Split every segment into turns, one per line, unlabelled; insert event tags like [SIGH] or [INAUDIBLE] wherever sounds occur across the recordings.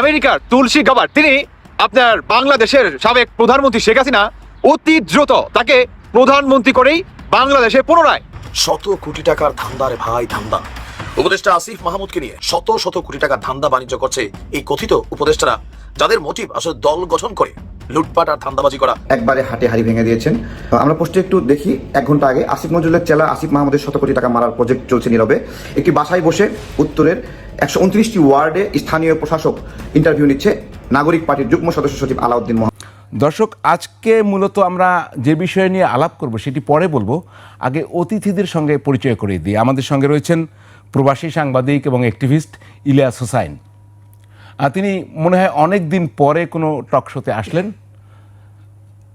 আমেরিকার তুলসী গাবার তিনি আপনার বাংলাদেশের সাবেক প্রধানমন্ত্রী শেখ হাসিনা অতি দ্রুত তাকে প্রধানমন্ত্রী করেই বাংলাদেশে পুনরায়।
শত কোটি টাকার ধান্দা রে ভাই ধান্দা। উপদেষ্টা আসিফ মাহমুদকে নিয়ে শত শত কোটি টাকার ধান্দা বাণিজ্য করছে এই কথিত উপদেষ্টারা। যাদের মোটিভ আসলে দল গঠন করে। লুটপাট আর ধান্দাবাজি করা।
একবারে হাটে হাড়ি ভেঙে দিয়েছেন। আমরা পোস্টে একটু দেখি এক ঘণ্টা আগে আসিফ নজরুলের চেলা আসিফ মাহমুদের শত কোটি টাকা মারার প্রজেক্ট চলছে নীরবে। একটি বাসায় বসে উত্তরের একশো উনত্রিশটি ওয়ার্ডে স্থানীয় প্রশাসক ইন্টারভিউ নিচ্ছে নাগরিক পার্টির যুগ্ম সদস্য সচিব আলাউদ্দিন মোহাম্মদ
দর্শক আজকে মূলত আমরা যে বিষয় নিয়ে আলাপ করব সেটি পরে বলব। আগে অতিথিদের সঙ্গে পরিচয় করে দিই। আমাদের সঙ্গে রয়েছেন প্রবাসী সাংবাদিক এবং অ্যাক্টিভিস্ট ইলিয়াস হোসাইন। তিনি মনে হয় অনেক দিন পরে কোনো টক শোতে আসলেন।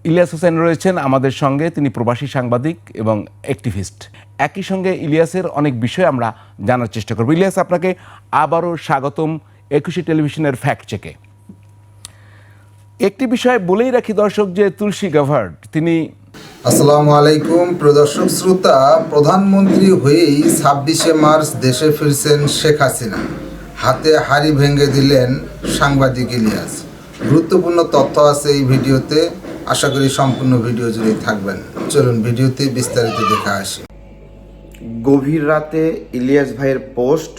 ইলিয়াস হোসেন রয়েছেন আমাদের সঙ্গে, তিনি প্রবাসী সাংবাদিক এবং অ্যাক্টিভিস্ট একই সঙ্গে ইলিয়াসের অনেক বিষয় আমরা জানার চেষ্টা করব। ইলিয়াস, আপনাকে আবারও স্বাগতম একুশে টেলিভিশনের ফ্যাক্ট চেকে একটি বিষয় বলেই রাখি দর্শক যে তুলসী গাভার্ড, তিনি
আসসালামু আলাইকুম প্রদর্শক শ্রোতা, প্রধানমন্ত্রী হয়েই ছাব্বিশে মার্চ দেশে ফিরছেন শেখ হাসিনা। হাতে হাড়ি ভেঙে দিলেন সাংবাদিক ইলিয়াস। গুরুত্বপূর্ণ তথ্য আছে এই ভিডিওতে। আশা করি সম্পূর্ণ ভিডিও জুড়ে থাকবেন। চলুন ভিডিওতে বিস্তারিত দেখে আসি।
গভীর রাতে ইলিয়াস ভাইয়ের পোস্ট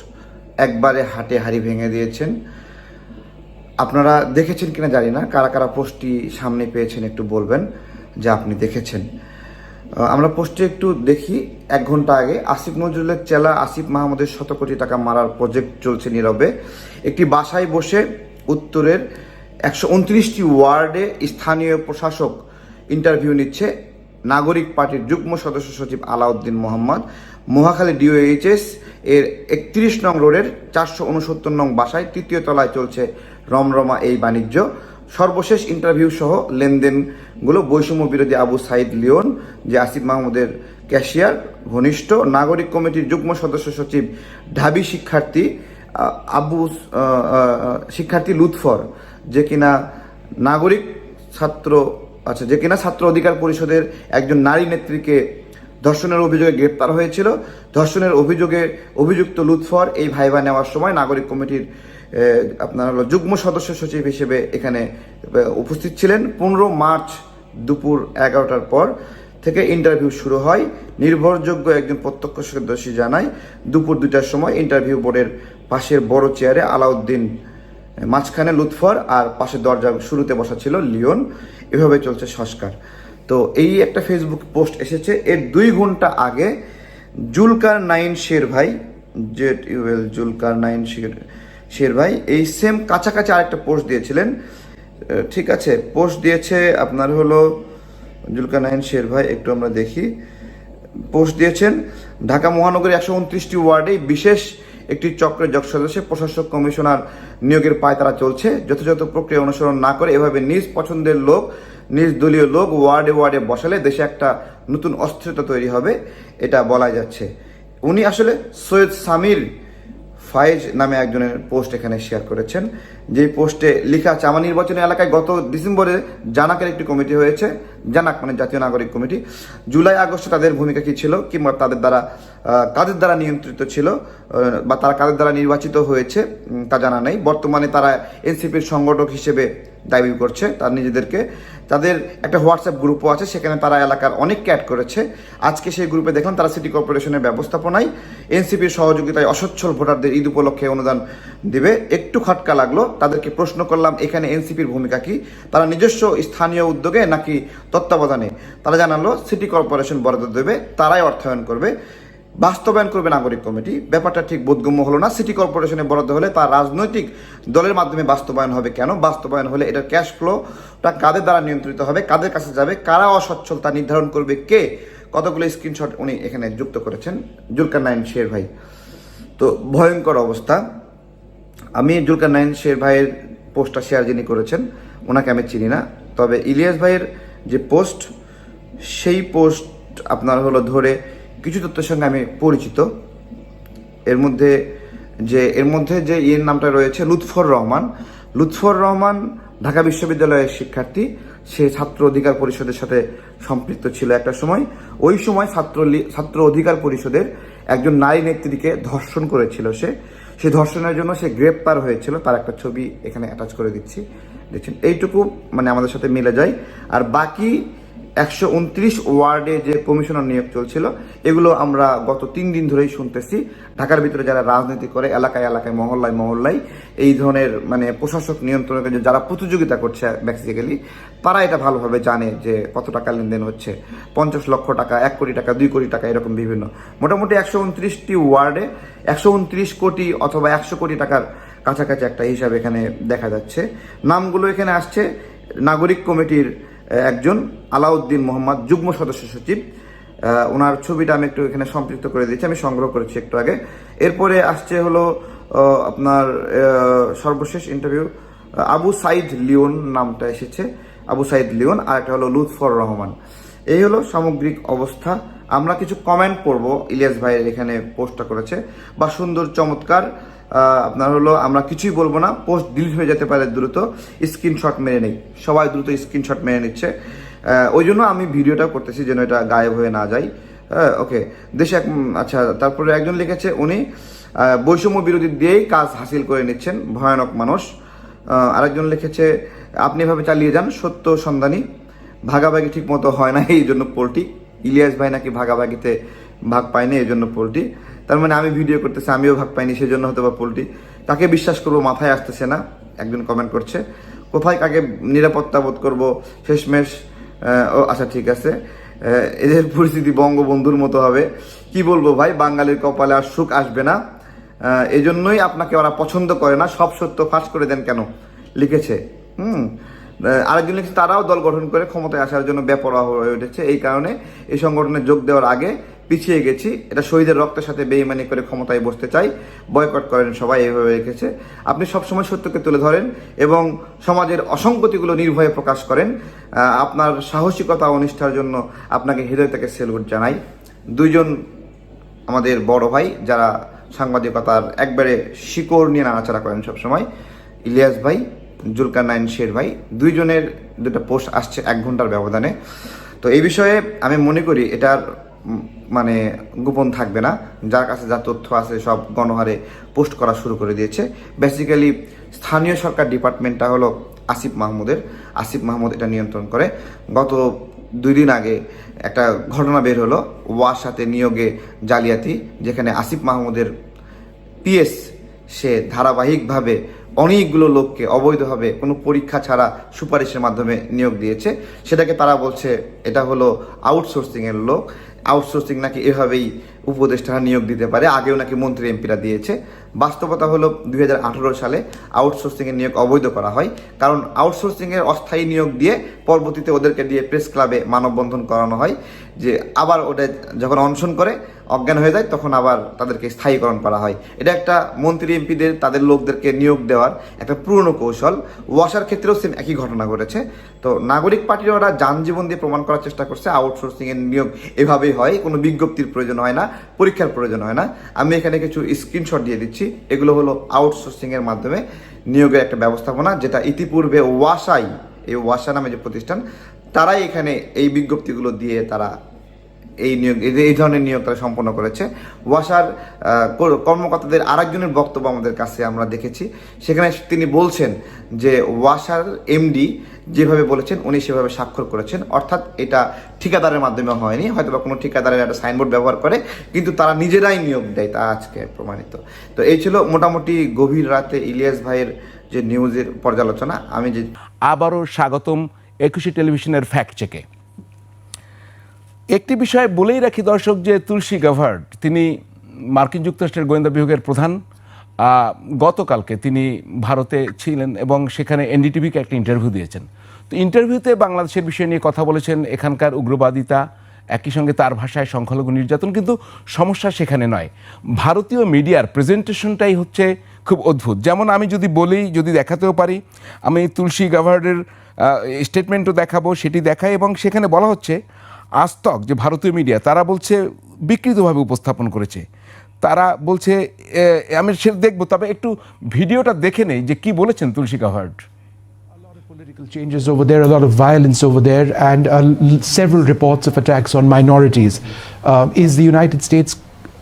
একবারে হাটে হাড়ি ভেঙে দিয়েছেন। আপনারা দেখেছেন কিনা জানি না। কারা কারা পোস্টটি সামনে পেয়েছেন একটু বলবেন, যে আপনি দেখেছেন। আমরা পোস্টে একটু দেখি, এক ঘণ্টা আগে, আসিফ নজরুলের চেলা আসিফ মাহমুদের শত কোটি টাকা মারার প্রজেক্ট চলছে নীরবে। একটি বাসায় বসে উত্তরের একশো উনত্রিশটি ওয়ার্ডে স্থানীয় প্রশাসক ইন্টারভিউ নিচ্ছে নাগরিক পার্টির যুগ্ম সদস্য সচিব আলাউদ্দিন মোহাম্মদ। মহাখালী ডিওএইচএস এর একত্রিশ নং রোডের চারশো উনসত্তর নং বাসায় তৃতীয় তলায় চলছে রমরমা এই বাণিজ্য। সর্বশেষ ইন্টারভিউ সহ লেনদেনগুলো বৈষম্য বিরোধী আবু সাইদ লিওন, যে আসিফ মাহমুদের ক্যাশিয়ার ঘনিষ্ঠ নাগরিক কমিটির যুগ্ম সদস্য সচিব, ঢাবি শিক্ষার্থী আবু শিক্ষার্থী লুৎফর, যে কিনা নাগরিক ছাত্র আচ্ছা যে কিনা ছাত্র অধিকার পরিষদের একজন নারী নেত্রীকে ধর্ষণের অভিযোগে গ্রেপ্তার হয়েছিল। ধর্ষণের অভিযোগে অভিযুক্ত লুৎফর এই ভাইবা নেওয়ার সময় নাগরিক কমিটির আপনার হলো যুগ্ম সদস্য সচিব হিসেবে এখানে উপস্থিত ছিলেন। পনেরো মার্চ দুপুর এগারোটার পর থেকে ইন্টারভিউ শুরু হয়। নির্ভরযোগ্য একজন প্রত্যক্ষদর্শী জানায়, দুপুর দুটার সময় ইন্টারভিউ বোর্ডের পাশের বড় চেয়ারে আলাউদ্দিন মাঝখানে লুৎফর আর পাশে দরজা শুরুতে বসা ছিল লিওন। এভাবে চলছে সংস্কার। তো এই একটা ফেসবুক পোস্ট এসেছে। এর দুই ঘণ্টা আগে জুলকার নাইন শের ভাই জেট ইউএল জুলকার নাইন শের শের ভাই, এই সেম কাছাকাছি আরেকটা পোস্ট দিয়েছিলেন। ঠিক আছে পোস্ট দিয়েছে আপনার হলো জুলকার নাইন শের ভাই, একটু আমরা দেখি। পোস্ট দিয়েছেন, ঢাকা মহানগরী একশো উনত্রিশটি ওয়ার্ডে বিশেষ একটি চক্রের যোগ সদস্যে প্রশাসক, কমিশনার নিয়োগের পায়তারা চলছে। যথাযথ প্রক্রিয়া অনুসরণ না করে এভাবে নিজ পছন্দের লোক নিজ দলীয় লোক ওয়ার্ডে ওয়ার্ডে বসালে দেশে একটা নতুন অস্থিরতা তৈরি হবে, এটা বলা যাচ্ছে। উনি আসলে সৈয়দ সামির ফায়েজ নামে একজনের পোস্ট এখানে শেয়ার করেছেন। যেই পোস্টে লেখা চামা নির্বাচনী এলাকায় গত ডিসেম্বরে জানাকের একটি কমিটি হয়েছে। জানাক মানে জাতীয় নাগরিক কমিটি। জুলাই, আগস্টে তাদের ভূমিকা কি ছিল, কিংবা তাদের দ্বারা কাদের দ্বারা নিয়ন্ত্রিত ছিল বা তারা কাদের দ্বারা নির্বাচিত হয়েছে তা জানা নেই। বর্তমানে তারা এনসিপির সংগঠক হিসেবে দাবি করছে, তার নিজেদেরকে। তাদের একটা হোয়াটসঅ্যাপ গ্রুপও আছে, সেখানে তারা এলাকার অনেককে অ্যাড করেছে। আজকে সেই গ্রুপে দেখলাম তারা সিটি কর্পোরেশনের ব্যবস্থাপনায় এনসিপির সহযোগিতায় অসচ্ছল ভোটারদের ঈদ উপলক্ষে অনুদান দিবে। একটু খটকা লাগল, তাদেরকে প্রশ্ন করলাম, এখানে এনসিপির ভূমিকা কি? তারা নিজস্ব স্থানীয় উদ্যোগে নাকি তত্ত্বাবধানে। তারা জানালো, সিটি কর্পোরেশন বরাদ্দ দেবে, তারাই অর্থায়ন করবে। বাস্তবায়ন করবে নাগরিক কমিটি। ব্যাপারটা ঠিক বোধগম্য হলো না। সিটি কর্পোরেশনে বরাদ্দ হলে তার রাজনৈতিক দলের মাধ্যমে বাস্তবায়ন হবে কেন? বাস্তবায়ন হলে এটার ক্যাশ ফ্লোটা কাদের দ্বারা নিয়ন্ত্রিত হবে? কাদের কাছে যাবে? কারা অসচ্ছল তা নির্ধারণ করবে? কে? কতগুলো স্ক্রিনশট উনি এখানে যুক্ত করেছেন। জুলকার নাইন শের ভাই। তো ভয়ঙ্কর অবস্থা। আমি জুলকার নাইন শের ভাইয়ের পোস্টটা শেয়ার যিনি করেছেন, ওনাকে আমি চিনি না। তবে ইলিয়াস ভাইয়ের যে পোস্ট, সেই পোস্ট আপনার হলো ধরে কিছু তথ্যের সঙ্গে আমি পরিচিত। এর মধ্যে যে, এর মধ্যে যে ইয়ের নামটা রয়েছে, লুৎফর রহমান। লুৎফর রহমান ঢাকা বিশ্ববিদ্যালয়ের শিক্ষার্থী। সে ছাত্র অধিকার পরিষদের সাথে সম্পৃক্ত ছিল একটা সময়। ওই সময় ছাত্র ছাত্র অধিকার পরিষদের একজন নারী নেত্রীকে ধর্ষণ করেছিল সে। সেই ধর্ষণের জন্য সে গ্রেপ্তার হয়েছিল। তার একটা ছবি এখানে অ্যাটাচ করে দিচ্ছি। দেখছেন? এইটুকু মানে আমাদের সাথে মিলে যায়। আর বাকি একশো উনত্রিশ ওয়ার্ডে যে কমিশনার নিয়োগ চলছিল, এগুলো আমরা গত তিন দিন ধরেই শুনতেছি। ঢাকার ভিতরে যারা রাজনীতি করে, এলাকায় এলাকায়, মহল্লায় মহল্লায়, এই ধরনের মানে প্রশাসক নিয়ন্ত্রণের যারা প্রতিযোগিতা করছে বেসিক্যালি তারা এটা ভালোভাবে জানে যে কত টাকা লেনদেন হচ্ছে। পঞ্চাশ লক্ষ টাকা, এক কোটি টাকা, দুই কোটি টাকা, এরকম বিভিন্ন। মোটামুটি একশো উনত্রিশটি ওয়ার্ডে একশো উনত্রিশ কোটি অথবা একশো কোটি টাকার কাছাকাছি একটা হিসাব এখানে দেখা যাচ্ছে। নামগুলো এখানে আসছে। নাগরিক কমিটির একজন, আলাউদ্দিন মোহাম্মদ, যুগ্ম সদস্য সচিব। ওনার ছবিটা আমি একটু এখানে সম্পৃক্ত করে দিচ্ছি, আমি সংগ্রহ করেছি একটু আগে। এরপরে আসছে হলো আপনার সর্বশেষ ইন্টারভিউ আবু সাইদ লিওন নামটা এসেছে। আবু সাইদ লিওন, আর একটা হলো লুৎফর রহমান। এই হলো সামগ্রিক অবস্থা। আমরা কিছু কমেন্ট করব, ইলিয়াস ভাইয়ের এখানে পোস্টটা করেছে। বা সুন্দর, চমৎকার আপনার হলো, আমরা কিছুই বলব না। পোস্ট ডিলিট হয়ে যেতে পারে দ্রুত। স্ক্রিনশট মেরে নেই। সবাই দ্রুত স্ক্রিনশট মেরে নিচ্ছে। ওই জন্য আমি ভিডিওটা করতেছি যেন এটা গায়েব হয়ে না যায়। হ্যাঁ ওকে দেশে এক আচ্ছা তারপরে একজন লিখেছে, উনি বৈষম্য বিরোধী দিয়েই কাজ হাসিল করে নিচ্ছেন। ভয়ানক মানুষ। আরেকজন লিখেছে, আপনি এভাবে চালিয়ে যান, সত্য সন্ধানী। ভাগাভাগি ঠিক মতো হয় না, এই জন্য পোলটি ইলিয়াস ভাই নাকি ভাগাভাগিতে ভাগ পায়নি, এই জন্য পোলটি তার মানে আমি ভিডিও করতেছি, আমিও ভাগ পাইনি সেই জন্য হয়তো বা পোলটি। তাকে বিশ্বাস করব মাথায় আসতেছে না, একজন কমেন্ট করছে। কোথায় কাকে নিরাপত্তা বোধ করব, শেষমেশ ও আচ্ছা ঠিক আছে। এদের পরিস্থিতি বঙ্গবন্ধুর মতো হবে। কি বলব ভাই, বাঙালির কপালে আর সুখ আসবে না। এজন্যই আপনাকে ওরা পছন্দ করে না, সব সত্য ফাঁস করে দেন কেন? লিখেছে। হুম। আরেকজন লিখেছে, তারাও দল গঠন করে ক্ষমতায় আসার জন্য বেপরোয়া হয়ে উঠেছে। এই কারণে এই সংগঠনে যোগ দেওয়ার আগে পিছিয়ে গেছি। এটা শহীদের রক্তের সাথে বেইমানি করে ক্ষমতায় বসতে চাই। বয়কট করেন সবাই, এভাবে রেখেছে। আপনি সবসময় সত্যকে তুলে ধরেন এবং সমাজের অসঙ্গতিগুলো নির্ভয়ে প্রকাশ করেন। আপনার সাহসিকতা ও নিষ্ঠার জন্য আপনাকে হৃদয় থেকে সেলুট জানাই। দুইজন আমাদের বড় ভাই, যারা সাংবাদিকতার একবারে শিকড় নিয়ে নাড়াচাড়া করেন সবসময়, ইলিয়াস ভাই জুলকার নাইন শের ভাই। দুইজনের দুটো পোস্ট আসছে এক ঘণ্টার ব্যবধানে। তো এই বিষয়ে আমি মনে করি এটার মানে গোপন থাকবে না। যার কাছে যা তথ্য আছে সব গণহারে পোস্ট করা শুরু করে দিয়েছে। বেসিক্যালি স্থানীয় সরকার ডিপার্টমেন্টটা হলো আসিফ মাহমুদের। আসিফ মাহমুদ এটা নিয়ন্ত্রণ করে। গত দুই দিন আগে একটা ঘটনা বের হলো ওয়ার সাথে নিয়োগে জালিয়াতি, যেখানে আসিফ মাহমুদের পিএস সে ধারাবাহিকভাবে অনেকগুলো লোককে অবৈধভাবে কোনো পরীক্ষা ছাড়া সুপারিশের মাধ্যমে নিয়োগ দিয়েছে। সেটাকে তারা বলছে, এটা হলো আউটসোর্সিংয়ের লোক। আউটসোর্সিং নাকি এভাবেই উপদেষ্টারা নিয়োগ দিতে পারে। আগেও নাকি মন্ত্রী এমপিরা দিয়েছে। বাস্তবতা হলো দুই হাজার আঠেরো সালে আউটসোর্সিংয়ের নিয়োগ অবৈধ করা হয়। কারণ আউটসোর্সিংয়ের অস্থায়ী নিয়োগ দিয়ে পরবর্তীতে ওদেরকে দিয়ে প্রেস ক্লাবে মানববন্ধন করানো হয়। যে আবার ওটা যখন অনশন করে, অজ্ঞান হয়ে যায়, তখন আবার তাদেরকে স্থায়ীকরণ করা হয়। এটা একটা মন্ত্রী এমপিদের, তাদের লোকদেরকে নিয়োগ দেওয়ার একটা পুরনো কৌশল। ওয়াসার ক্ষেত্রেও সেম একই ঘটনা ঘটেছে। তো নাগরিক পার্টির ওরা যানজীবন দিয়ে প্রমাণ করার চেষ্টা করছে আউটসোর্সিংয়ের নিয়োগ এভাবেই হয়। কোনো বিজ্ঞপ্তির প্রয়োজন হয় না, পরীক্ষার প্রয়োজন হয় না। আমি এখানে কিছু স্ক্রিনশট দিয়ে দিচ্ছি। এগুলো হলো আউটসোর্সিংয়ের মাধ্যমে নিয়োগের একটা ব্যবস্থাপনা, যেটা ইতিপূর্বে ওয়াসাই, এই ওয়াসা নামে যে প্রতিষ্ঠান, তারাই এখানে এই বিজ্ঞপ্তিগুলো দিয়ে তারা এই নিয়োগ এই ধরনের নিয়োগ তারা সম্পন্ন করেছে। ওয়াসার কর- কর্মকর্তাদের আরেকজনের বক্তব্য আমাদের কাছে আমরা দেখেছি। সেখানে তিনি বলছেন যে ওয়াসার এমডি যেভাবে বলেছেন, উনি সেভাবে স্বাক্ষর করেছেন। অর্থাৎ এটা ঠিকাদারের মাধ্যমে হয়নি হয়তো বা কোনো ঠিকাদারের একটা সাইনবোর্ড ব্যবহার করে, কিন্তু তারা নিজেরাই নিয়োগ দেয় তা আজকে প্রমাণিত। তো এই ছিল মোটামুটি গভীর রাতে ইলিয়াস ভাইয়ের যে নিউজের পর্যালোচনা। আমি যে
আবারও স্বাগতম একুশে টেলিভিশনের ফ্যাক্ট চেকে একটি বিষয় বলেই রাখি দর্শক যে তুলসী গাভার্ড, তিনি মার্কিন যুক্তরাষ্ট্রের গোয়েন্দা বিভাগের প্রধান গতকালকে তিনি ভারতে ছিলেন এবং সেখানে এনডিটিভিকে একটা ইন্টারভিউ দিয়েছেন। তো ইন্টারভিউতে বাংলাদেশের বিষয় নিয়ে কথা বলেছেন এখানকার উগ্রবাদিতা, একই সঙ্গে তার ভাষায় সংখ্যালঘু নির্যাতন, কিন্তু সমস্যা সেখানে নয়। ভারতীয় মিডিয়ার প্রেজেন্টেশনটাই হচ্ছে খুব অদ্ভুত। যেমন আমি যদি বলি, যদি দেখাতেও পারি, আমি তুলসী গাভার্ডের স্টেটমেন্টও দেখাবো, সেটি দেখাই এবং সেখানে বলা হচ্ছে আস্তক যে ভারতীয় মিডিয়া তারা বলছে বিকৃতভাবে উপস্থাপন করেছে তারা বলছে আমি সে দেখব তবে একটু ভিডিওটা দেখে নেই যে কি বলেছেন তুলসী
of political changes over there, a lot of violence over there, and uh, several reports of attacks on minorities. Uh, is the United States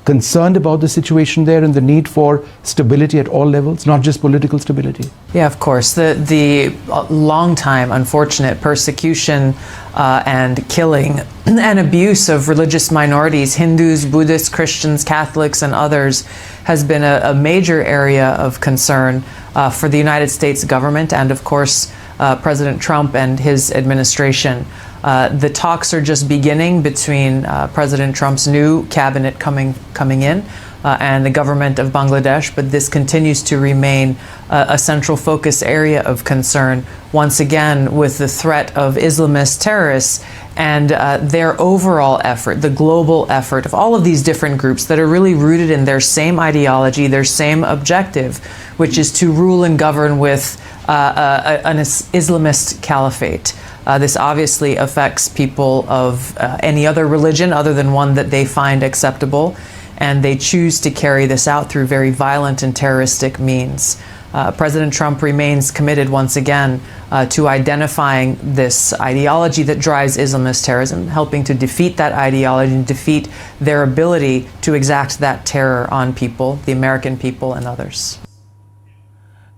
concerned about the situation there and the need for stability at all levels, not just political stability?
Yeah, of course. The the uh, long time unfortunate persecution uh, and killing [CLEARS THROAT] and abuse of religious minorities, Hindus, Buddhists, Christians, Catholics, and others, has been a, a major area of concern uh, for the United States government and, of course, uh, President Trump and his administration. Uh, the talks are just beginning between uh, President Trump's new cabinet coming coming in uh, and the government of Bangladesh, but this continues to remain uh, a central focus area of concern. Once again, with the threat of Islamist terrorists and uh, their overall effort, the global effort of all of these different groups that are really rooted in their same ideology, their same objective, which is to rule and govern with uh, an Islamist caliphate. Uh, this obviously affects people of uh, any other religion other than one that they find acceptable, and they choose to carry this out through very violent and terroristic means. Uh, President Trump remains committed once again uh, to identifying this ideology that drives Islamist terrorism, helping to defeat that ideology and defeat their ability to exact that terror on people, the American people, and others.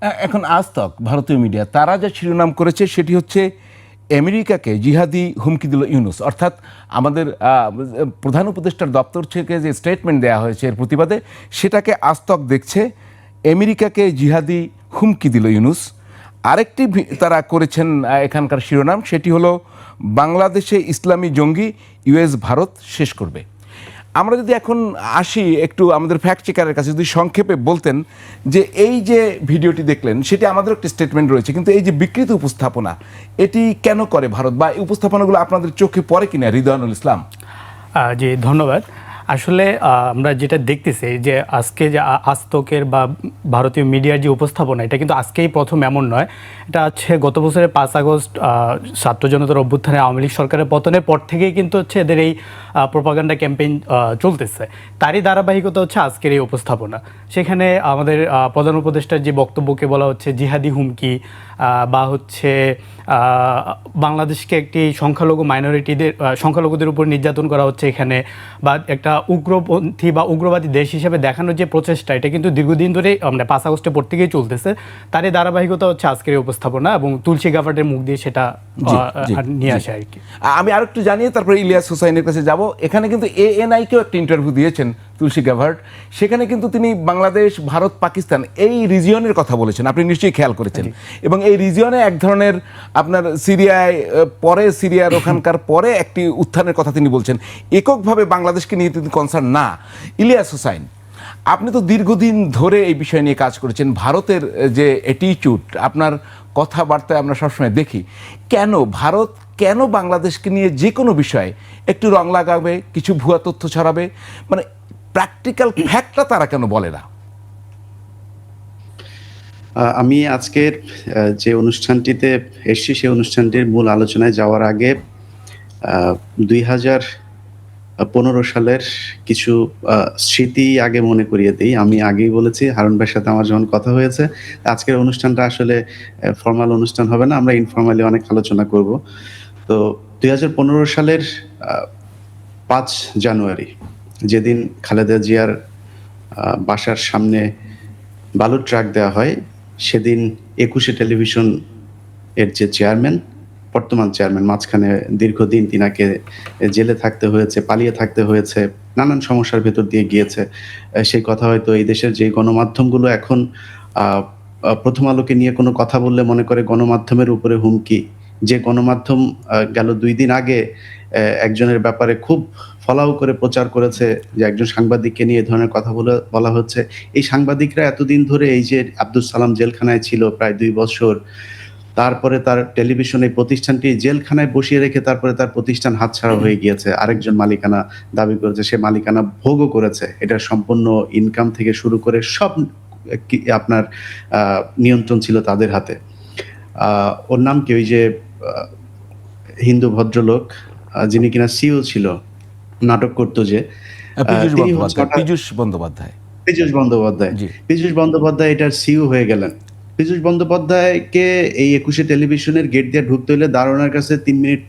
এখন আজতক ভারতীয় media, তারা যা শিরোনাম করেছে সেটি হচ্ছে আমেরিকাকে জিহাদি হুমকি দিল ইউনুস। অর্থাৎ আমাদের প্রধান উপদেষ্টার দপ্তর থেকে যে স্টেটমেন্ট দেওয়া হয়েছে এর প্রতিবাদে, সেটাকে আজতক দেখছে আমেরিকাকে জিহাদি হুমকি দিল ইউনুস। আরেকটি তারা করেছেন এখানকার শিরোনাম, সেটি হলো, বাংলাদেশে ইসলামী জঙ্গি ইউএস ভারত শেষ করবে। আমরা যদি এখন আসি একটু আমাদের ফ্যাক্ট চেকারের কাছে যদি সংক্ষেপে বলতেন যে এই যে ভিডিওটি দেখলেন, সেটি আমাদের একটি স্টেটমেন্ট রয়েছে, কিন্তু এই যে বিকৃত উপস্থাপনা, এটি কেন করে ভারত? বা এই উপস্থাপনাগুলো আপনাদের চোখে পড়ে কিনা হৃদয়ানুল ইসলাম?
জি, ধন্যবাদ। আসলে আমরা যেটা দেখতেছি যে আজকে যে আ- আজতকের বা ভারতীয় মিডিয়ার যে উপস্থাপনা, এটা কিন্তু আজকেই প্রথম এমন নয়। এটা হচ্ছে গত বছরের পাঁচ আগস্ট ছাত্র জনতার অভ্যুত্থানে আওয়ামী লীগ সরকারের পতনের পর থেকেই কিন্তু হচ্ছে এদের এই প্রোপাগান্ডা ক্যাম্পেইন চলতেছে। তারই ধারাবাহিকতা হচ্ছে আজকের এই উপস্থাপনা। সেখানে আমাদের প্রধান উপদেষ্টার যে বক্তব্যকে বলা হচ্ছে জিহাদি হুমকি বা হচ্ছে বাংলাদেশকে একটি সংখ্যালঘু মাইনরিটিদের সংখ্যালঘুদের উপর নির্যাতন করা হচ্ছে এখানে বা একটা উগ্রপন্থী বা উগ্রবাদী দেশ হিসেবে দেখানোর যে প্রচেষ্টা এটা কিন্তু দীর্ঘদিন ধরে মানে পাঁচ আগস্টের পর থেকেই চলতেছে। তারই ধারাবাহিকতা হচ্ছে আজকের এই উপস্থাপনা এবং তুলসী গাভার্ডের মুখ দিয়ে সেটা নিয়ে আসে আর কি।
আমি আর একটু জানিয়ে তারপরে ইলিয়াস হুসাইনের কাছে যাব। এখানে কিন্তু এএনআইকেও একটা ইন্টারভিউ দিয়েছেন তুলসী গ্যাভার্ট সেখানে কিন্তু তিনি বাংলাদেশ ভারত পাকিস্তান এই রিজিয়নের কথা বলেছেন। আপনি নিশ্চয়ই খেয়াল করেছেন। এবং এই রিজিয়নে এক ধরনের আপনার সিরিয়ায় পরে সিরিয়ার ওখানকার পরে একটি উত্থানের কথা তিনি বলছেন। এককভাবে বাংলাদেশকে নিয়ে তিনি কনসার্ন না। ইলিয়াস হুসাইন আপনি তো দীর্ঘদিন ধরে এই বিষয় নিয়ে কাজ করেছেন, ভারতের যে অ্যাটিচিউড আপনার কথাবার্তায় আমরা সবসময় দেখি। কেন? ভারত কেন বাংলাদেশকে নিয়ে যে কোনো বিষয়ে একটু রং লাগাবে, কিছু ভুয়া তথ্য ছড়াবে? মানে প্র্যাকটিক্যাল ফ্যাক্টটা তারা কেন বলে না?
আমি আজকের যে অনুষ্ঠানটিতে এসছি, সেই অনুষ্ঠানটির মূল আলোচনায় যাওয়ার আগে দুই হাজার পনেরো সালের কিছু স্মৃতি আগে মনে করিয়ে দিই। আমি আগেই বলেছি, হারুন ভাইয়ের সাথে আমার যখন কথা হয়েছে, আজকের অনুষ্ঠানটা আসলে ফর্মাল অনুষ্ঠান হবে না, আমরা ইনফর্মালি অনেক আলোচনা করব। তো দুই হাজার পনেরো সালের পাঁচ জানুয়ারি, যেদিন খালেদা জিয়ার বাসার সামনে বালুর ট্রাক দেওয়া হয়, সেদিন একুশে টেলিভিশন এর যে চেয়ারম্যান বর্তমান চেয়ারম্যান, মাঝখানে দীর্ঘদিন তিনাকে জেলে থাকতে হয়েছে, পালিয়ে থাকতে হয়েছে, নানান সমস্যার ভেতর দিয়ে গিয়েছে। সেই কথা হয়তো এই দেশের যে গণমাধ্যমগুলো এখন প্রথম আলোকে নিয়ে কোনো কথা বললে মনে করে গণমাধ্যমের উপরে হুমকি। যে গণমাধ্যম গেল দুই দিন আগে একজনের ব্যাপারে খুব ফলাও করে প্রচার করেছে, যে একজন সাংবাদিককে নিয়ে ধরনের কথা বলে, বলা হচ্ছে। এই সাংবাদিকরা এতদিন ধরে এই যে আব্দুল সালাম জেলখানায় ছিল, প্রায় দুই বছর তারপরে তার টেলিভিশন এই প্রতিষ্ঠানটি জেলখানায় বসিয়ে রেখে তারপরে তার প্রতিষ্ঠান হাতছাড়া হয়ে গিয়েছে। আরেকজন মালিকানা দাবি করেছে সে মালিকানা ভোগও করেছে। এটা সম্পূর্ণ ইনকাম থেকে শুরু করে সব আপনার আহ, নিয়ন্ত্রণ ছিল তাদের হাতে। ওর নাম কি? ওই যে হিন্দু ভদ্রলোক যিনি কিনা সিও ছিল নাটক করতো যে
পীযুষ বন্দ্যোপাধ্যায় পীযুষ বন্দ্যোপাধ্যায়।
পীযূষ বন্দ্যোপাধ্যায় এটার সিইও হয়ে গেলেন। পীযূষ বন্দ্যোপাধ্যায়কে এই একুশে টেলিভিশনের গেট দিয়ে ঢুকতে হলে দারোয়ানের কাছে তিন মিনিট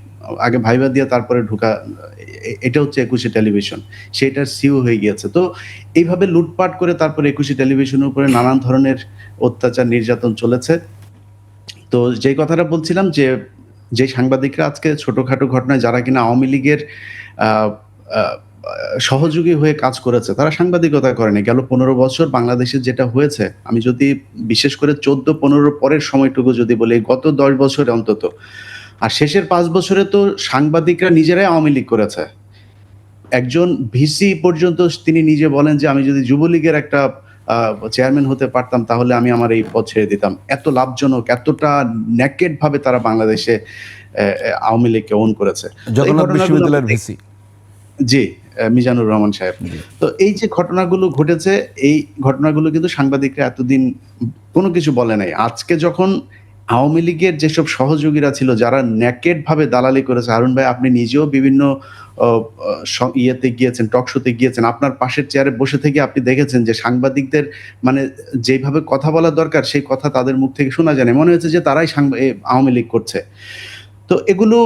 আগে ভাইবা দিয়ে তারপরে ঢুকা এটা হচ্ছে একুশে টেলিভিশন। সেটার সিও হয়ে গিয়েছে। তো এইভাবে লুটপাট করে তারপরে একুশে টেলিভিশনের উপরে নানান ধরনের অত্যাচার, নির্যাতন চলেছে। তো যেই কথাটা বলছিলাম যে যে সাংবাদিকরা আজকে ছোটখাটো ঘটনায় যারা কিনা আওয়ামী লীগের সহযোগী হয়ে কাজ করেছে তারা সাংবাদিকতা করেনি। গেল পনেরো বছর বাংলাদেশে যেটা হয়েছে আমি যদি বিশেষ করে চোদ্দ পনেরো পরের সময়টুকু যদি বলি গত দশ বছরে অন্তত। আর শেষের পাঁচ বছরে তো সাংবাদিকরা নিজেরাই আওয়ামী লীগ করেছে। একজন ভিসি পর্যন্ত তিনি নিজে বলেন যে আমি যদি যুবলীগের একটা চেয়ারম্যান হতে পারতাম তাহলে আমি আমার এই পদ ছেড়ে দিতাম। এত লাভজনক এতটা নেকেড ভাবে তারা বাংলাদেশে আওয়ামী লীগকে ওন করেছে। তো এই
জগন্নাথ বিশ্ববিদ্যালয়ের ভিসি।
জি। মিজানুর রহমান সাহেব। তো এই যে ঘটনাগুলো ঘটেছে এই ঘটনাগুলো কিন্তু সাংবাদিকরা এতদিন কোনো কিছু বলে নাই। আজকে যখন আওয়ামী লীগের যেসব সহযোগীরা ছিল যারা ন্যাকেড ভাবে দালালি করেছে হারুন ভাই আপনি নিজেও বিভিন্ন ইয়েতে গিয়েছেন টক শোতে গিয়েছেন আপনার পাশের চেয়ারে বসে থেকে আপনি দেখেছেন যে সাংবাদিকদের মানে যেভাবে কথা বলা দরকার সেই কথা তাদের মুখ থেকে শোনা যায় না। মনে হয়েছে যে তারাই আওয়ামী লীগ করছে। তো এগুলো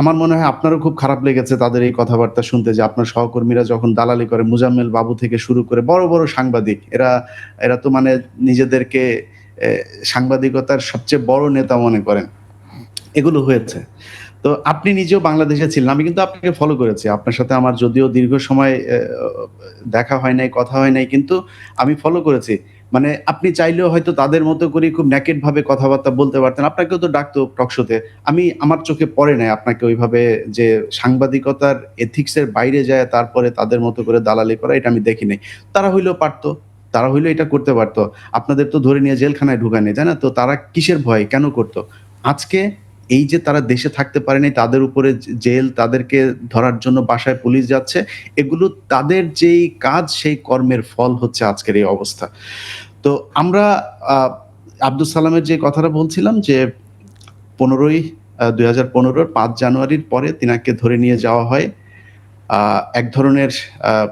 আমার মনে হয় আপনারও খুব খারাপ লেগেছে তাদের এই কথাবার্তা শুনতে যে আপনার সহকর্মীরা যখন দালালি করে, মুজাম্মেল বাবু থেকে শুরু করে বড় বড় সাংবাদিক, এরা এরা তো মানে নিজেদেরকে সাংবাদিকতার সবচেয়ে বড় নেতা মনে করেন। এগুলো হয়েছে। তো আপনি নিজেও বাংলাদেশে ছিলেন, আমি কিন্তু আপনাকে ফলো করেছি। আপনার সাথে আমার যদিও দীর্ঘ সময় দেখা হয় নাই, কথা হয় নাই, কিন্তু আমি ফলো করেছি। মানে আপনি চাইলেও হয়তো তাদের মতো করে খুব ন্যাকেট ভাবে কথাবার্তা বলতে পারতেন। আপনাকেও তো ডাকতো টকশোতে। আমি আমার চোখে পড়ে নাই আপনাকে ওইভাবে যে সাংবাদিকতার এথিক্সের বাইরে যায় তারপরে তাদের মতো করে দালালি করা, এটা আমি দেখি নাই। তারা হইলেও পারতো, তারা হইলেও এটা করতে পারতো। আপনাদের তো ধরে নিয়ে জেলখানায় ঢুকানি তাই না তো? তারা কিসের ভয়? কেন করতো? আজকে এই যে তারা দেশে থাকতে পারেনি তাদের উপরে জেল, তাদেরকে ধরার জন্য বাসায় পুলিশ যাচ্ছে, এগুলো তাদের যেই কাজ, সেই কর্মের ফল হচ্ছে আজকের এই অবস্থা। তো আমরা আব্দুল সালামের যে কথাটা বলছিলাম যে, পনেরোই দুই হাজার পনেরোর পাঁচ জানুয়ারির পরে তিনাকে ধরে নিয়ে যাওয়া হয়। এক ধরনের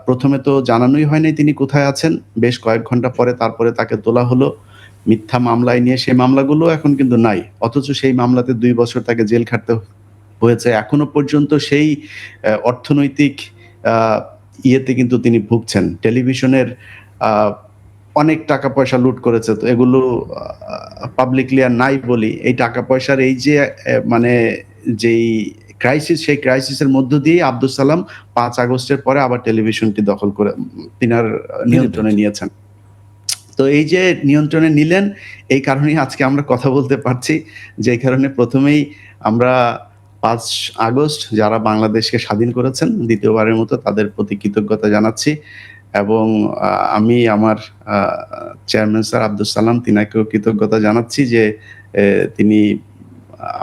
প্রথমে তো জানানোই হয়নি তিনি কোথায় আছেন। বেশ কয়েক ঘণ্টা পরে তারপরে তাকে তোলা হলো। মিথ্যা মামলায় নিয়ে সেই মামলাগুলো এখন কিন্তু নাই। অথচ সেই মামলাতে দুই বছর তাকে জেল খাটতে হয়েছে। এখনও পর্যন্ত সেই অর্থনৈতিক ইয়েতে কিন্তু তিনি ভুগছেন। টেলিভিশনের অনেক টাকা পয়সা লুট করেছে। তো এগুলো পাবলিকলি আর নাই বলি। এই টাকা পয়সার এই যে মানে যেই ক্রাইসিস সেই ক্রাইসিসের মধ্য দিয়ে আব্দুল সালাম পাঁচ আগস্টের পরে আবার টেলিভিশনটি দখল করে তিনার নিয়ন্ত্রণে নিয়েছেন। তো এই যে নিয়ন্ত্রণে নিলেন, এই কারণেই আজকে আমরা কথা বলতে পারছি। যে কারণে প্রথমেই আমরা পাঁচ আগস্ট যারা বাংলাদেশকে স্বাধীন করেছেন, দ্বিতীয়বারের মতো তাদের প্রতি কৃতজ্ঞতা জানাচ্ছি এবং আমি আমার চেয়ারম্যান স্যার আব্দুল সালাম তিনাকেও কৃতজ্ঞতা জানাচ্ছি যে তিনি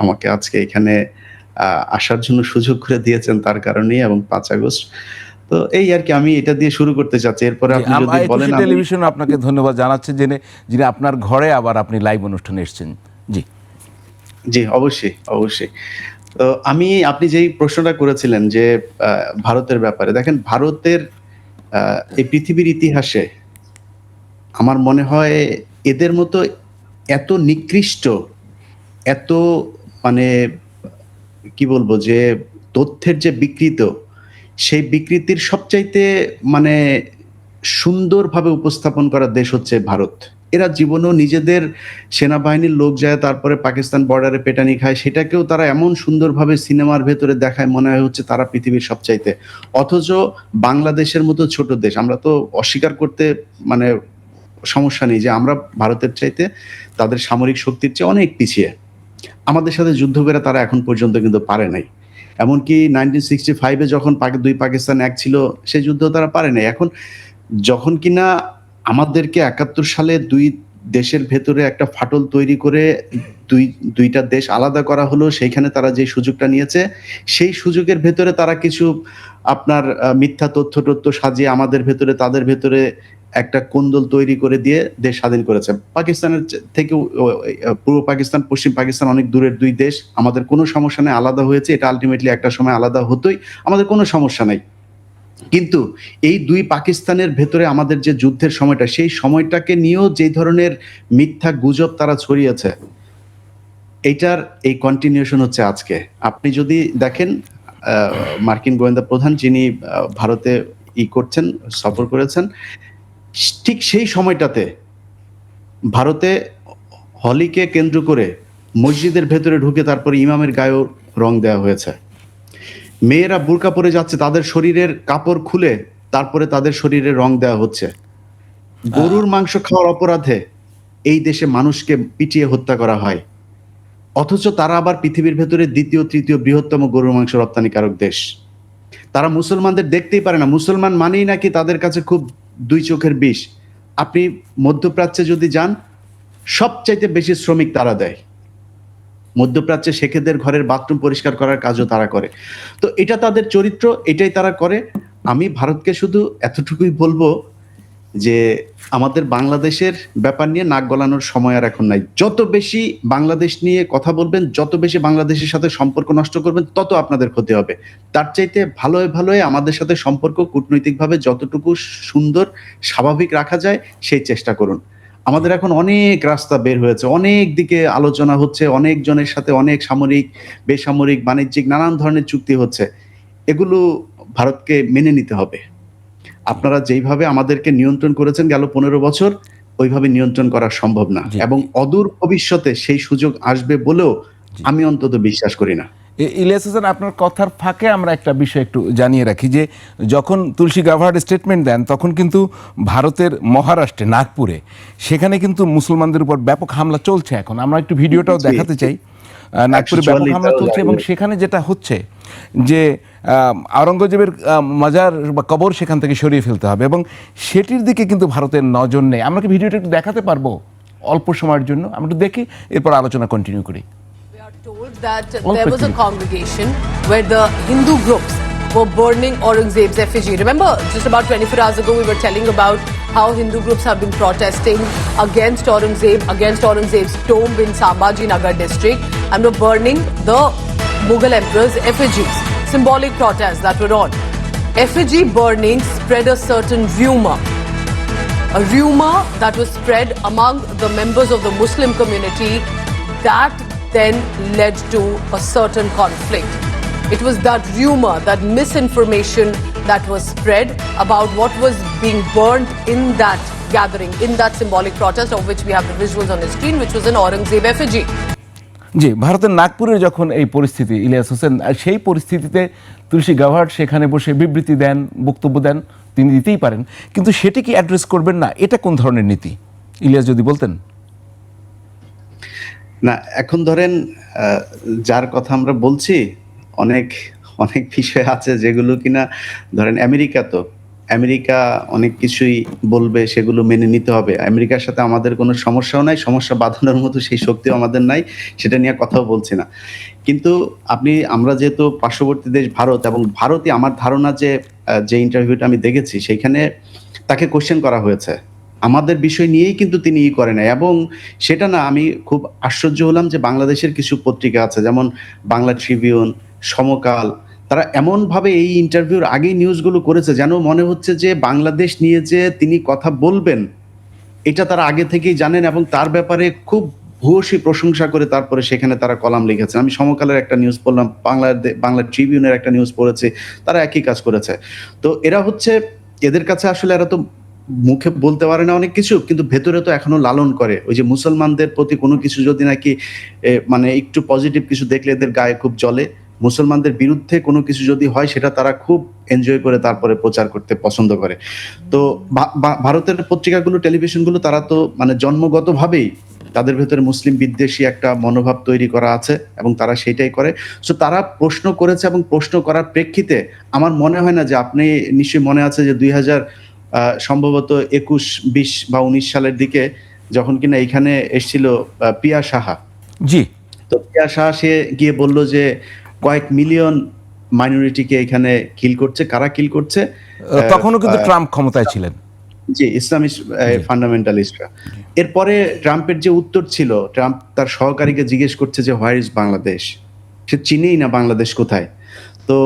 আমাকে আজকে এখানে আসার জন্য সুযোগ করে দিয়েছেন তার কারণেই এবং পাঁচ আগস্ট। তো এই আর কি আমি এটা দিয়ে শুরু করতে চাচ্ছি। এরপরে আপনি যদি বলেন
টেলিভিশন আপনাকে ধন্যবাদ জানাচ্ছে জেনে যিনি আপনার ঘরে আবার আপনি লাইভ অনুষ্ঠানে এসেছেন। জি।
জি অবশ্যই অবশ্যই। তো আমি আপনি যেই প্রশ্নটা করেছিলেন যে ভারতের ব্যাপারে দেখেন ভারতের আহ, এই পৃথিবীর ইতিহাসে আমার মনে হয় এদের মতো এত নিকৃষ্ট এত মানে কি বলব যে তথ্যের যে বিকৃত সেই বিকৃতির সবচাইতে মানে সুন্দরভাবে উপস্থাপন করা দেশ হচ্ছে ভারত। এরা জীবনেও নিজেদের সেনাবাহিনীর লোক যায়, তারপরে পাকিস্তান বর্ডারে পেটানি খায়, সেটাকেও তারা এমন সুন্দরভাবে সিনেমার ভেতরে দেখায়, মনে হয় হচ্ছে তারা পৃথিবীর সবচাইতে। অথচ বাংলাদেশের মতো ছোট দেশ, আমরা তো অস্বীকার করতে মানে সমস্যা নেই যে আমরা ভারতের চাইতে তাদের সামরিক শক্তির চেয়ে অনেক পিছিয়ে। আমাদের সাথে যুদ্ধ করে তারা এখন পর্যন্ত কিন্তু পারে নাই। এমনকি নাইনটিন সিক্সটি ফাইভে যখন দুই পাকিস্তান এক ছিল, সেই যুদ্ধ তারা পারে না এখন যখন কিনা আমাদেরকে একাত্তর সালে দুই দেশের ভেতরে একটা ফাটল তৈরি করে দুই, দুইটা দেশ আলাদা করা হলো, সেইখানে তারা যে সুযোগটা নিয়েছে, সেই সুযোগের ভেতরে তারা কিছু আপনার মিথ্যা তথ্য টথ্য সাজিয়ে আমাদের ভেতরে, তাদের ভেতরে একটা কোন্দল তৈরি করে দিয়ে দেশ স্বাধীন করেছে। পাকিস্তানের থেকে পূর্ব পাকিস্তান, পশ্চিম পাকিস্তান অনেক দূরের দুই দেশ। আমাদের কোনো সমস্যা নেই, আলাদা হয়েছে। এটা আলটিমেটলি একটা সময় আলাদা হতোই। আমাদের কোনো সমস্যা নাই। কিন্তু এই দুই পাকিস্তানের ভেতরে আমাদের যে যুদ্ধের সময়টা, সেই সময়টাকে নিয়েও যে ধরনের মিথ্যা গুজব তারা ছড়িয়েছে, এইটার এই কন্টিনিউশন হচ্ছে আজকে। আপনি যদি দেখেন মার্কিন গোয়েন্দা প্রধান যিনি ভারতে ই করছেন, সফর করেছেন, ঠিক সেই সময়টাতে ভারতে হলিকে কেন্দ্র করে মসজিদের ভেতরে ঢুকে তারপরে ইমামের গায়েও রং দেওয়া হয়েছে। মেয়েরা বুরকা পরে যাচ্ছে, তাদের শরীরের কাপড় খুলে তারপরে তাদের শরীরে রং দেওয়া হচ্ছে। গরুর মাংস খাওয়ার অপরাধে এই দেশে মানুষকে পিটিয়ে হত্যা করা হয়। অথচ তারা আবার পৃথিবীর ভেতরে দ্বিতীয়, তৃতীয় বৃহত্তম গরুর মাংস রপ্তানিকারক দেশ। তারা মুসলমানদের দেখতেই পারে না। মুসলমান মানেই নাকি তাদের কাছে খুব দুই চোখের বিষ। আপনি মধ্যপ্রাচ্যে যদি যান, সবচাইতে বেশি শ্রমিক তারা দেয়। মধ্যপ্রাচ্যে শেখেদের ঘরের বাথরুম পরিষ্কার করার কাজও তারা করে। তো এটা তাদের চরিত্র, এটাই তারা করে। আমি ভারতকে শুধু এতটুকুই বলব যে আমাদের বাংলাদেশের ব্যাপার নিয়ে নাক গলানোর সময় আর এখন নাই। যত বেশি বাংলাদেশ নিয়ে কথা বলবেন, যত বেশি বাংলাদেশের সাথে সম্পর্ক নষ্ট করবেন, তত আপনাদের ক্ষতি হবে। তার চাইতে ভালোই ভালোই আমাদের সাথে সম্পর্ক কূটনৈতিকভাবে যতটুকু সুন্দর, স্বাভাবিক রাখা যায়, সেই চেষ্টা করুন। আমাদের এখন অনেক রাস্তা বের হয়েছে, অনেক দিকে আলোচনা হচ্ছে অনেক জনের সাথে অনেক সামরিক, বেসামরিক, বাণিজ্যিক নানান ধরনের চুক্তি হচ্ছে। এগুলো ভারতকে মেনে নিতে হবে। আপনারা যেইভাবে আমাদেরকে নিয়ন্ত্রণ করেছেন গেল পনেরো বছর ওইভাবে নিয়ন্ত্রণ করা সম্ভব না। এবং অদূর ভবিষ্যতে সেই সুযোগ আসবে বলেও আমি অন্তত বিশ্বাস করি না।
ইলিয়াস হোসেন আপনার কথার ফাঁকে আমরা একটা বিষয় একটু জানিয়ে রাখি যে যখন তুলসী গাভার্ড স্টেটমেন্ট দেন তখন কিন্তু ভারতের মহারাষ্ট্রে নাগপুরে সেখানে কিন্তু মুসলমানদের উপর ব্যাপক হামলা চলছে এখন। আমরা একটু ভিডিওটাও দেখাতে চাই। নাগপুরে ব্যাপক হামলা চলছে এবং সেখানে যেটা হচ্ছে যে আওরঙ্গজেবের মাজার বা কবর সেখান থেকে সরিয়ে ফেলতে হবে এবং সেটির দিকে কিন্তু ভারতের নজর নেই আমরা কি ভিডিওটা একটু দেখাতে পারব অল্প সময়ের জন্য আমরা একটু দেখি এরপর আলোচনা কন্টিনিউ করি
We are told that
All
there was a congregation where the Hindu groups were burning Aurangzeb's effigy. Remember, just about 24 hours ago, we were telling about how Hindu groups have been protesting against Aurangzeb, against Aurangzeb's tomb in Sambhaji Nagar district, and were burning the Mughal emperor's effigies. Symbolic protests that were on. Effigy burning spread a certain rumor a rumor that was spread among the members of the Muslim community that then led to a certain conflict. It was that rumor, that misinformation that was spread about what was being burned in that gathering, in that symbolic protest, of which we have the visuals on the screen, which was an Aurangzeb effigy.
জি ভারতের নাগপুরের যখন এই পরিস্থিতি ইলিয়াস হোসেন আর সেই পরিস্থিতিতে তুলসী গাভাট সেখানে বসে বিবৃতি দেন বক্তব্য দেন তিনি দিতেই পারেন কিন্তু সেটি কি অ্যাড্রেস করবেন না এটা কোন ধরনের নীতি ইলিয়াস যদি বলতেন
না এখন ধরেন যার কথা আমরা বলছি অনেক অনেক বিষয় আছে যেগুলো কিনা, ধরেন আমেরিকা তো, আমেরিকা অনেক কিছুই বলবে, সেগুলো মেনে নিতে হবে। আমেরিকার সাথে আমাদের কোনো সমস্যাও নাই, সমস্যা বাঁধানোর মতো সেই শক্তিও আমাদের নাই, সেটা নিয়ে কথাও বলছি না। কিন্তু আপনি, আমরা যেহেতু পার্শ্ববর্তী দেশ ভারত, এবং ভারতই আমার ধারণা যে যে ইন্টারভিউটা আমি দেখেছি সেইখানে তাকে কোশ্চেন করা হয়েছে। আমাদের বিষয় নিয়েই কিন্তু তিনি ই করে নাই, এবং সেটা না, আমি খুব আশ্চর্য হলাম যে বাংলাদেশের কিছু পত্রিকা আছে, যেমন বাংলা ট্রিবিউন সমকাল। তারা এমনভাবে এই ইন্টারভিউর আগেই নিউজগুলো করেছে যেন মনে হচ্ছে যে বাংলাদেশ নিয়ে যে তিনি কথা বলবেন, এটা তারা আগে থেকেই জানেন এবং তার ব্যাপারে খুব ভূয়সী প্রশংসা করে তারপরে সেখানে তারা কলাম লিখেছেন। আমি সমকালের একটা নিউজ পড়লাম বাংলা বাংলা ট্রিবিউনের একটা নিউজ পড়েছে, তারা একই কাজ করেছে। তো এরা হচ্ছে, এদের কাছে আসলে এরা তো মুখে বলতে পারে না অনেক কিছু, কিন্তু ভেতরে তো এখনও লালন করে। ওই যে মুসলমানদের প্রতি কোনো কিছু যদি নাকি মানে একটু পজিটিভ কিছু দেখলে এদের গায়ে খুব জ্বলে। মুসলমানদের বিরুদ্ধে কোনো কিছু যদি হয় সেটা তারা খুব এনজয় করে তারপরে প্রচার করতে পছন্দ করে। তো ভারতের পত্রিকাগুলো টেলিভিশনগুলো তারা তো মানে জন্মগতভাবেই তাদের ভেতরে মুসলিম বিদ্বেষী একটা মনোভাব তৈরি করা আছে এবং তারা সেটাই করে। সো তারা প্রশ্ন করেছে এবং প্রশ্ন করার প্রেক্ষিতে আমার মনে হয় না যে আপনি নিশ্চয়ই মনে আছে যে দুই হাজার সম্ভবত একুশ বিশ বা উনিশ সালের দিকে যখন কিনা এখানে এসেছিল পিয়া সাহা।
জি।
তো পিয়া সাহা সে গিয়ে বলল যে কয়েক মিলিয়ন মাইনরিটিকে এখানে কিল করছে কারা কিল করছে?
তখনও কিন্তু ট্রাম্প ক্ষমতায় ছিলেন।
জি ইসলামিক ফান্ডামেন্টালিস্টরা এরপরে ট্রাম্পের যে উত্তর ছিল ট্রাম্প তার সহকারীকে জিজ্ঞেস করছে যে হোয়ার ইজ বাংলাদেশ সে চিনেই না বাংলাদেশ কোথায়। তো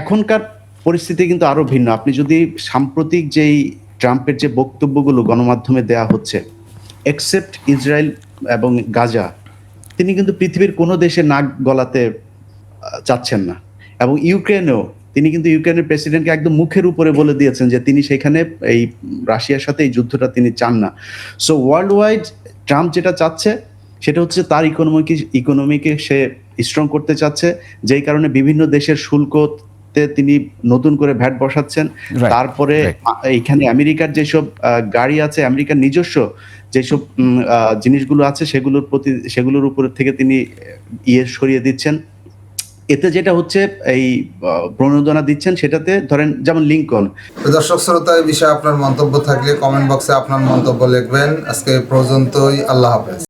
এখনকার পরিস্থিতি কিন্তু আরও ভিন্ন। আপনি যদি সাম্প্রতিক যেই ট্রাম্পের যে বক্তব্যগুলো গণমাধ্যমে দেয়া হচ্ছে এক্সেপ্ট ইসরায়েল এবং গাজা তিনি কিন্তু পৃথিবীর কোনো দেশে নাক গলাতে চাচ্ছেন না। এবং ইউক্রেনেও তিনি কিন্তু ইউক্রেনের প্রেসিডেন্টকে একদম মুখের উপরে বলে দিয়েছেন যে তিনি সেখানে এই রাশিয়ার সাথে এই যুদ্ধটা তিনি চান না। সো ওয়ার্ল্ড ওয়াইড ট্রাম্প যেটা চাচ্ছে সেটা হচ্ছে তার ইকোনমিকে ইকোনমিকে সে স্ট্রং করতে চাচ্ছে। যেই কারণে বিভিন্ন দেশের শুল্কতে তিনি নতুন করে ভ্যাট বসাচ্ছেন। তারপরে এইখানে আমেরিকার যেসব গাড়ি আছে আমেরিকার নিজস্ব যেসব জিনিসগুলো আছে সেগুলোর প্রতি সেগুলোর উপর থেকে তিনি ইয়ে সরিয়ে দিচ্ছেন। এতে যেটা হচ্ছে, এই প্রণোদনা দিচ্ছেন, সেটাতে ধরেন যেমন লিঙ্কন।
দর্শক শ্রোতা, এই বিষয়ে আপনার মন্তব্য থাকলে কমেন্ট বক্সে আপনার মন্তব্য লিখবেন। আজকে পর্যন্তই, আল্লাহ হাফেজ।